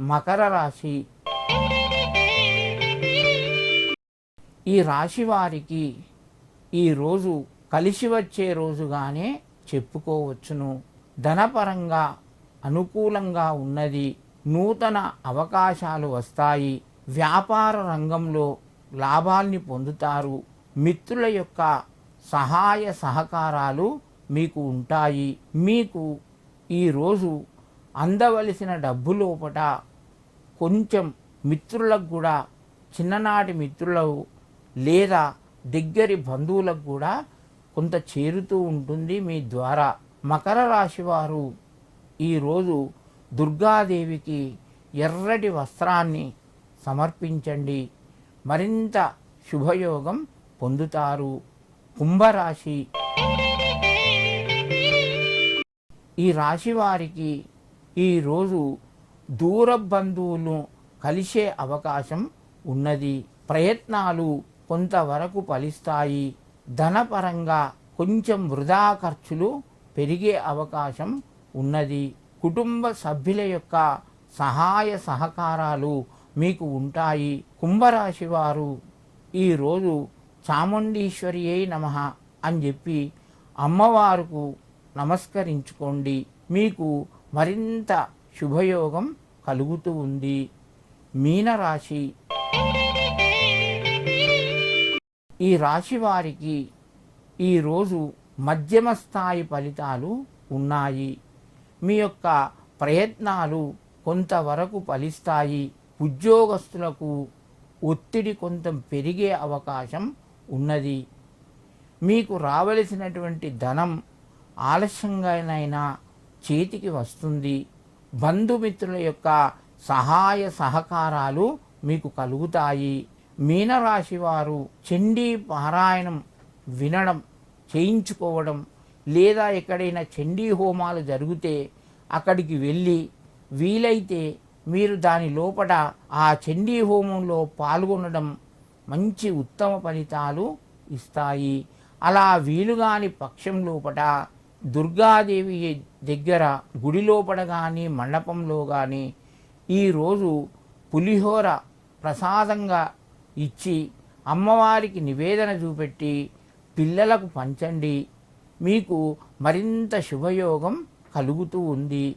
మకర రాశి. ఈ రాశి వారికి ఈరోజు కలిసి వచ్చే రోజుగానే చెప్పుకోవచ్చును. ధనపరంగా అనుకూలంగా ఉన్నది. నూతన అవకాశాలు వస్తాయి. వ్యాపార రంగంలో లాభాల్ని పొందుతారు. మిత్రుల యొక్క సహాయ సహకారాలు మీకు ఉంటాయి. మీకు ఈరోజు అందవలసిన డబ్బు లోపట కొంచెం మిత్రులకు కూడా చిన్ననాటి మిత్రులకు లేదా దగ్గరి బంధువులకు కూడా కొంత చేరుతూ ఉంటుంది మీ ద్వారా. మకర రాశి వారు ఈరోజు దుర్గాదేవికి ఎర్రటి వస్త్రాన్ని సమర్పించండి. మరింత శుభయోగం పొందుతారు. కుంభరాశి. ఈ రాశి వారికి ఈరోజు దూర బంధువులు కలిసే అవకాశం ఉన్నది. ప్రయత్నాలు కొంతవరకు ఫలిస్తాయి. ధనపరంగా కొంచెం వృధా ఖర్చులు పెరిగే అవకాశం ఉన్నది. కుటుంబ సభ్యుల యొక్క సహాయ సహకారాలు మీకు ఉంటాయి. కుంభరాశి వారు ఈరోజు చాముండీశ్వరి అయి నమ అని చెప్పి అమ్మవారుకు నమస్కరించుకోండి. మీకు మరింత శుభయోగం కలుగుతూ ఉంది. మీనరాశి. ఈ రాశి వారికి ఈరోజు మధ్యమ స్థాయి ఫలితాలు ఉన్నాయి. మీ యొక్క ప్రయత్నాలు కొంతవరకు ఫలిస్తాయి. ఉద్యోగస్తులకు ఒత్తిడి కొంత పెరిగే అవకాశం ఉన్నది. మీకు రావలసినటువంటి ధనం ఆలస్యంగానైనా చేతికి వస్తుంది. బంధుమిత్రుల యొక్క సహాయ సహకారాలు మీకు కలుగుతాయి. మీనరాశి వారు చండీ పారాయణం వినడం చేయించుకోవడం లేదా ఎక్కడైనా చండీ హోమాలు జరిగితే అక్కడికి వెళ్ళి వీలైతే మీరు దాని లోపల ఆ చండీ హోమంలో పాల్గొనడం మంచి ఉత్తమ ఫలితాలు ఇస్తాయి. అలా వీలుగాని పక్షం లోపల దుర్గాదేవి దగ్గర గుడి లోపల కానీ మండపంలో కానీ ఈరోజు పులిహోర ప్రసాదంగా ఇచ్చి అమ్మవారికి నివేదన చూపెట్టి పిల్లలకు పంచండి. మీకు మరింత శుభయోగం కలుగుతూ ఉంది.